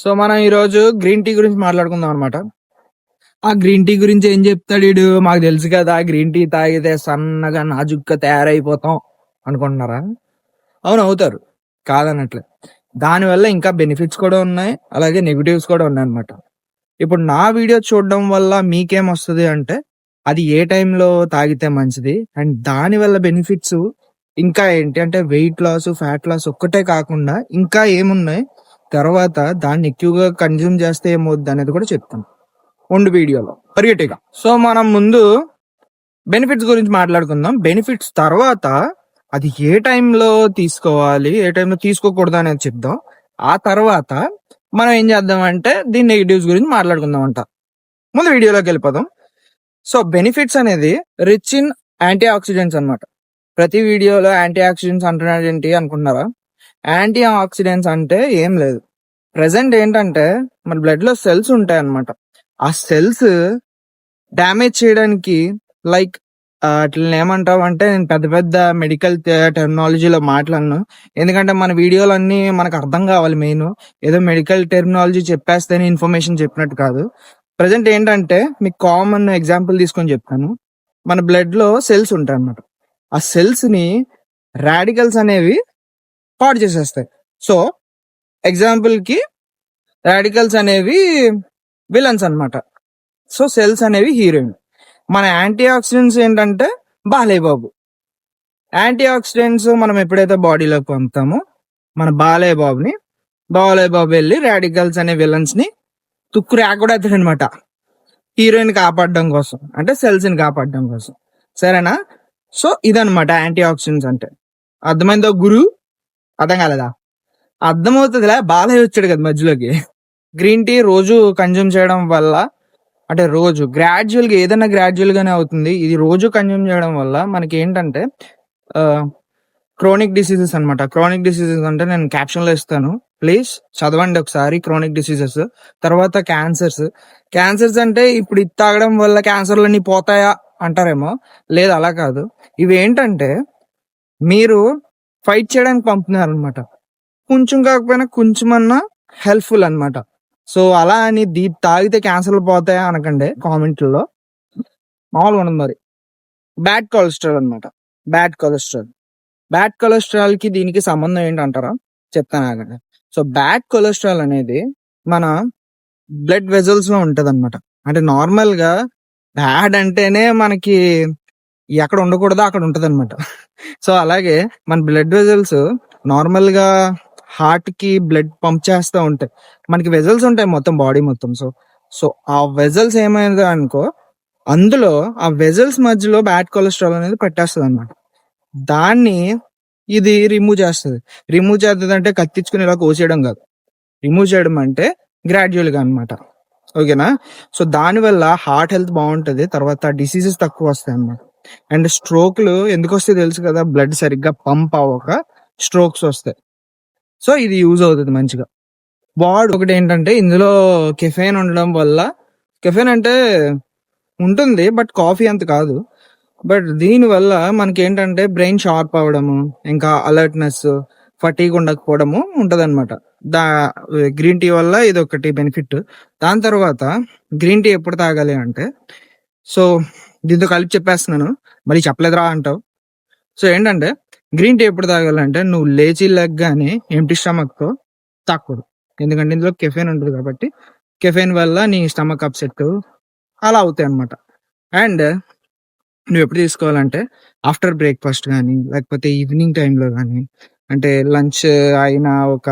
So మనం ఈరోజు green tea గురించి మాట్లాడుకుందాం అనమాట ఆ గ్రీన్ టీ గురించి ఏం చెప్తాడు వీడు? మాకు తెలుసు కదా గ్రీన్ టీ తాగితే సన్నగా నాజుగ్గా తయారైపోతాం అనుకుంటున్నారా? అవును అవుతారు. కాదన్నట్లే దానివల్ల ఇంకా బెనిఫిట్స్ కూడా ఉన్నాయి అలాగే నెగిటివ్స్ కూడా ఉన్నాయి అనమాట ఇప్పుడు నా వీడియో చూడడం వల్ల మీకేం వస్తుంది అంటే అది ఏ టైంలో తాగితే మంచిది? అండ్ దాని వల్ల బెనిఫిట్స్ ఇంకా ఏంటి? అంటే వెయిట్ లాస్ ఫ్యాట్ లాస్ ఒక్కటే కాకుండా ఇంకా ఏమున్నాయి? తర్వాత దాన్ని ఎక్కువగా కన్జ్యూమ్ చేస్తే ఏమవుద్ది అనేది కూడా చెప్తాను. ఉండు వీడియోలో. పరిగెట్టిగా సో మనం ముందు బెనిఫిట్స్ గురించి మాట్లాడుకుందాం. బెనిఫిట్స్ తర్వాత అది ఏ టైంలో తీసుకోవాలి ఏ టైంలో తీసుకోకూడదు అనేది చెప్దాం. ఆ తర్వాత మనం ఏం చేద్దాం అంటే దీని నెగిటివ్స్ గురించి మాట్లాడుకుందాం అంట. ముందు వీడియోలోకి వెళ్ళిపోదాం. సో బెనిఫిట్స్ అనేది రిచ్ ఇన్ యాంటీ ఆక్సిడెంట్స్ అన్నమాట. ప్రతి వీడియోలో యాంటీ ఆక్సిడెంట్స్ అంటున్నాడు ఏంటి అనుకుంటున్నారా? యాంటీ ఆక్సిడెంట్స్ అంటే ఏం లేదు. ప్రెసెంట్ ఏంటంటే మన బ్లడ్లో సెల్స్ ఉంటాయి అన్నమాట ఆ సెల్స్ డ్యామేజ్ చేయడానికి లైక్ అట్లా ఏమంటావు అంటే నేను పెద్ద పెద్ద మెడికల్ టెర్మినాలజీలో మాట్లాడను. ఎందుకంటే మన వీడియోలన్నీ మనకు అర్థం కావాలి మెయిన్. ఏదో మెడికల్ టెర్మినాలజీ చెప్పేస్తేనే ఇన్ఫర్మేషన్ చెప్పినట్టు కాదు. ప్రజెంట్ ఏంటంటే మీకు కామన్ ఎగ్జాంపుల్ తీసుకొని చెప్తాను. మన బ్లడ్లో సెల్స్ ఉంటాయి అన్నమాట ఆ సెల్స్ని రాడికల్స్ అనేవి పాడు చేసేస్తాయి. సో ఎగ్జాంపుల్కి రాడికల్స్ అనేవి విలన్స్ అనమాట సో సెల్స్ అనేవి హీరోయిన్ మన యాంటీ ఆక్సిడెంట్స్ ఏంటంటే బాలయ్య బాబు యాంటీ ఆక్సిడెంట్స్ మనం ఎప్పుడైతే బాడీలోకి పంపుతామో మన బాలయ్య బాబుని బాలయ్య బాబు వెళ్ళి రాడికల్స్ అనే విలన్స్ని తుక్కు రాకూడదు అనమాట హీరోయిన్ కాపాడడం కోసం అంటే సెల్స్ని కాపాడడం కోసం. సరేనా? సో ఇదనమాట యాంటీ ఆక్సిడెంట్స్ అంటే. అర్థమైందో గురు? అర్థం కాలేదా? అర్థమవుతుందిలే బాలయ్య వచ్చాడు కదా మధ్యలోకి. గ్రీన్ టీ రోజు కన్జ్యూమ్ చేయడం వల్ల అంటే రోజు గ్రాడ్యువల్గా ఏదైనా గ్రాడ్యువల్గానే అవుతుంది. ఇది రోజు కన్జ్యూమ్ చేయడం వల్ల మనకి ఏంటంటే క్రోనిక్ డిసీజెస్ అనమాట క్రోనిక్ డిసీజెస్ అంటే నేను క్యాప్షన్లో ఇస్తాను. ప్లీజ్ చదవండి ఒకసారి క్రోనిక్ డిసీజెస్ తర్వాత క్యాన్సర్స్ క్యాన్సర్స్ అంటే ఇప్పుడు ఇది తాగడం వల్ల క్యాన్సర్లన్నీ పోతాయా అంటారేమో? లేదు అలా కాదు. ఇవి ఏంటంటే మీరు ఫైట్ చేయడానికి పంపుతున్నారు అనమాట కొంచెం కాకపోయినా కొంచెం అన్నా హెల్ప్ఫుల్ అన్నమాట. సో అలా అని దీప్ తాగితే క్యాన్సర్లు పోతాయా అనకండి కామెంట్లో మామూలుగా ఉండదు మరి. బ్యాడ్ కొలెస్ట్రాల్ అన్నమాట. Bad cholesterol. బ్యాడ్ కొలెస్ట్రాల్కి దీనికి సంబంధం ఏంటంటారా? చెప్తాను ఆగండి. సో బ్యాడ్ కొలెస్ట్రాల్ అనేది మన బ్లడ్ వెజల్స్లో ఉంటది అనమాట అంటే నార్మల్గా బ్యాడ్ అంటేనే మనకి ఎక్కడ ఉండకూడదో అక్కడ ఉంటది అనమాట సో అలాగే మన బ్లడ్ వెజల్స్ నార్మల్గా హార్ట్కి బ్లడ్ పంప్ చేస్తూ ఉంటాయి. మనకి వెజల్స్ ఉంటాయి మొత్తం బాడీ మొత్తం. సో సో ఆ వెజల్స్ ఏమైంది అనుకో అందులో ఆ వెజల్స్ మధ్యలో బ్యాడ్ కొలెస్ట్రాల్ అనేది పెట్టేస్తుంది అనమాట దాన్ని ఇది రిమూవ్ చేస్తుంది. రిమూవ్ చేస్తుంది అంటే కత్తించుకుని ఇలా కోసేయడం కాదు. రిమూవ్ చేయడం అంటే గ్రాడ్యువల్గా అనమాట ఓకేనా సో దానివల్ల హార్ట్ హెల్త్ బాగుంటుంది తర్వాత డిసీజెస్ తక్కువ వస్తాయి అన్నమాట అండ్ స్ట్రోక్లు ఎందుకు వస్తాయి తెలుసు కదా బ్లడ్ సరిగ్గా పంప్ అవ్వక స్ట్రోక్స్ వస్తాయి. సో ఇది యూజ్ అవుతుంది మంచిగా. బాడ్ ఒకటి ఏంటంటే ఇందులో కెఫెన్ ఉండడం వల్ల కెఫెన్ అంటే ఉంటుంది బట్ కాఫీ అంత కాదు. బట్ దీని వల్ల మనకి ఏంటంటే బ్రెయిన్ షార్ప్ అవ్వడము ఇంకా అలర్ట్నెస్ ఫటీగ్ ఉండకపోవడము ఉంటుంది అనమాట దా గ్రీన్ టీ వల్ల ఇది ఒకటి బెనిఫిట్. దాని తర్వాత గ్రీన్ టీ ఎప్పుడు తాగాలి అంటే సో దీంతో కలిపి చెప్పేస్తున్నాను. మరి చెప్పలేదురా అంటావు. సో ఏంటంటే గ్రీన్ టీ ఎప్పుడు తాగాలంటే నువ్వు లేచి లెగ్గానే ఎంటీ స్టమక్తో తాకూడదు ఎందుకంటే ఇందులో కెఫెన్ ఉంటుంది కాబట్టి కెఫెన్ వల్ల నీ స్టమక్ అప్సెట్ అలా అవుతాయి అనమాట అండ్ నువ్వు ఎప్పుడు తీసుకోవాలంటే ఆఫ్టర్ బ్రేక్ఫాస్ట్ కానీ లేకపోతే ఈవినింగ్ టైంలో కానీ అంటే లంచ్ అయినా ఒక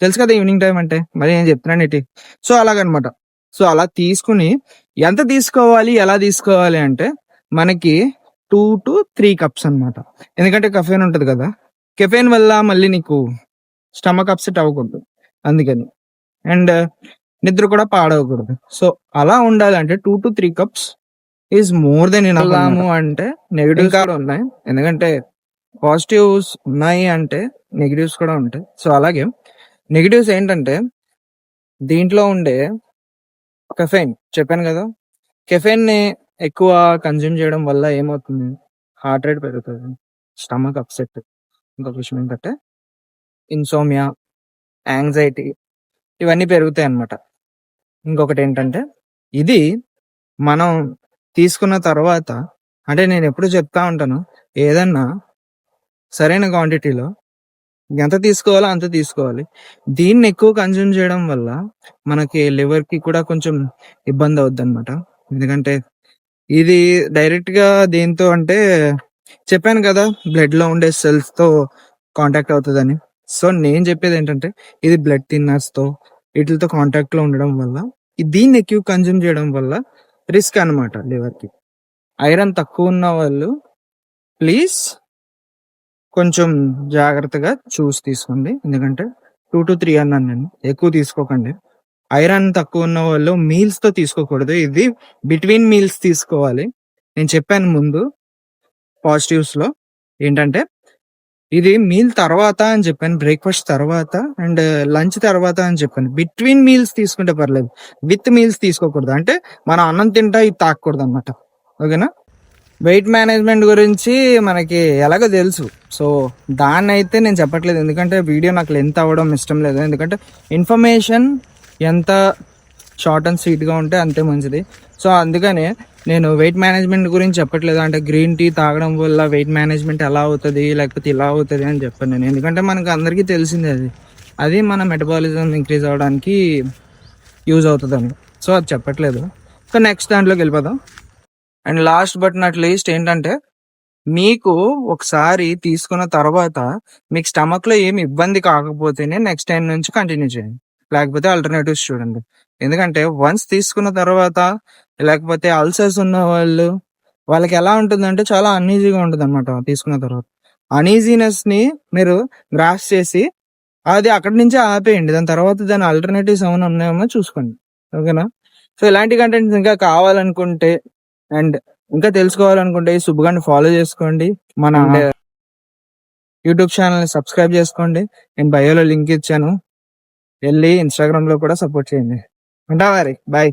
తెలుసు కదా ఈవినింగ్ టైం అంటే? మరి నేను చెప్తున్నాను ఇటీ సో అలాగనమాట. సో అలా తీసుకుని ఎంత తీసుకోవాలి ఎలా తీసుకోవాలి అంటే మనకి టూ టు త్రీ కప్స్ అన్నమాట. ఎందుకంటే కెఫెన్ ఉంటుంది కదా. కెఫెన్ వల్ల మళ్ళీ నీకు స్టమక్ అప్సెట్ అవ్వకూడదు. అందుకని. అండ్ నిద్ర కూడా పాడవకూడదు. సో అలా ఉండాలంటే two to three cups is more than ఇనలాము అంటే నెగిటివ్ కూడా ఉన్నాయి. ఎందుకంటే పాజిటివ్స్ ఉన్నాయి అంటే నెగిటివ్స్ కూడా ఉంటాయి. సో అలాగే నెగిటివ్స్ ఏంటంటే దీంట్లో ఉండే కెఫెన్ చెప్పాను కదా. కెఫెన్ని ఎక్కువ కన్జ్యూమ్ చేయడం వల్ల ఏమవుతుంది? హార్ట్ రేట్ పెరుగుతుంది. Stomach upset. ఇంకొక విషయం ఏంటంటే ఇన్సోమియా యాంగ్జైటీ ఇవన్నీ పెరుగుతాయి అన్నమాట. ఇంకొకటి ఏంటంటే ఇది మనం తీసుకున్న తర్వాత అంటే నేను ఎప్పుడు చెప్తా ఉంటాను ఏదన్నా సరైన క్వాంటిటీలో ఎంత తీసుకోవాలో అంత తీసుకోవాలి. దీన్ని ఎక్కువ కన్జ్యూమ్ చేయడం వల్ల మనకి లివర్కి కూడా కొంచెం ఇబ్బంది అవుద్ది అనమాట ఎందుకంటే ఇది డైరెక్ట్గా దేంతో అంటే చెప్పాను కదా బ్లడ్లో ఉండే సెల్స్తో కాంటాక్ట్ అవుతుందని. సో నేను చెప్పేది ఏంటంటే ఇది బ్లడ్ థిన్నర్స్తో వీటితో కాంటాక్ట్లో ఉండడం వల్ల దీన్ని ఎక్కువ కన్జ్యూమ్ చేయడం వల్ల రిస్క్ అన్నమాట లివర్కి. ఐరన్ తక్కువ ఉన్న వాళ్ళు ప్లీజ్ కొంచెం జాగ్రత్తగా చూసి తీసుకోండి. ఎందుకంటే టూ టు త్రీ అన్నాను నేను ఎక్కువ తీసుకోకండి. ఐరన్ తక్కువ ఉన్న వాళ్ళు మీల్స్తో తీసుకోకూడదు. ఇది బిట్వీన్ మీల్స్ తీసుకోవాలి. నేను చెప్పాను ముందు పాజిటివ్స్లో ఏంటంటే ఇది మీల్ తర్వాత అని చెప్పాను బ్రేక్ఫాస్ట్ తర్వాత అండ్ లంచ్ తర్వాత అని చెప్పాను. బిట్వీన్ మీల్స్ తీసుకుంటే పర్లేదు. విత్ మీల్స్ తీసుకోకూడదు. అంటే మనం అన్నం తింటా ఇది తాకూడదు అనమాట ఓకేనా? వెయిట్ మేనేజ్మెంట్ గురించి మనకి ఎలాగో తెలుసు. సో దాన్ని అయితే నేను చెప్పట్లేదు. ఎందుకంటే వీడియో నాకు లెంత్ అవ్వడం ఇష్టం లేదు. ఎందుకంటే ఇన్ఫర్మేషన్ ఎంత షార్ట్ అండ్ స్వీట్గా ఉంటే అంతే మంచిది. సో అందుకనే నేను వెయిట్ మేనేజ్మెంట్ గురించి చెప్పట్లేదు. అంటే గ్రీన్ టీ తాగడం వల్ల వెయిట్ మేనేజ్మెంట్ ఎలా అవుతుంది లేకపోతే ఇలా అవుతుంది అని చెప్పాను నేను. ఎందుకంటే మనకు అందరికీ తెలిసిందే అది. అది మన మెటబాలిజం ఇంక్రీజ్ అవ్వడానికి యూజ్ అవుతుందని. సో అది చెప్పట్లేదు. సో నెక్స్ట్ దాంట్లోకి వెళ్ళిపోదాం. And last but not least ఏంటంటే మీకు ఒకసారి తీసుకున్న తర్వాత మీకు స్టమక్లో ఏమి ఇబ్బంది కాకపోతేనే నెక్స్ట్ టైం నుంచి కంటిన్యూ చేయండి. లేకపోతే ఆల్టర్నేటివ్స్ చూడండి. ఎందుకంటే వన్స్ తీసుకున్న తర్వాత లేకపోతే అల్సర్స్ ఉన్న వాళ్ళు వాళ్ళకి ఎలా ఉంటుందంటే చాలా అన్ఈజీగా ఉంటుంది అనమాట తీసుకున్న తర్వాత. అన్ఈజీనెస్ని మీరు గ్రాస్ చేసి అది అక్కడి నుంచే ఆపేయండి. దాని తర్వాత దాని ఆల్టర్నేటివ్స్ ఏమైనా ఉన్నాయేమో చూసుకోండి. ఓకేనా? సో ఇలాంటి కంటెంట్స్ ఇంకా కావాలనుకుంటే అండ్ ఇంకా తెలుసుకోవాలనుకుంటే ఈ సుబ్బుగాన్ని ఫాలో చేసుకోండి. మన యూట్యూబ్ ఛానల్ని సబ్స్క్రైబ్ చేసుకోండి. నేను బయోలో లింక్ ఇచ్చాను. వెళ్ళి ఇన్స్టాగ్రామ్లో కూడా సపోర్ట్ చేయండి. ఉంటా మరి? బాయ్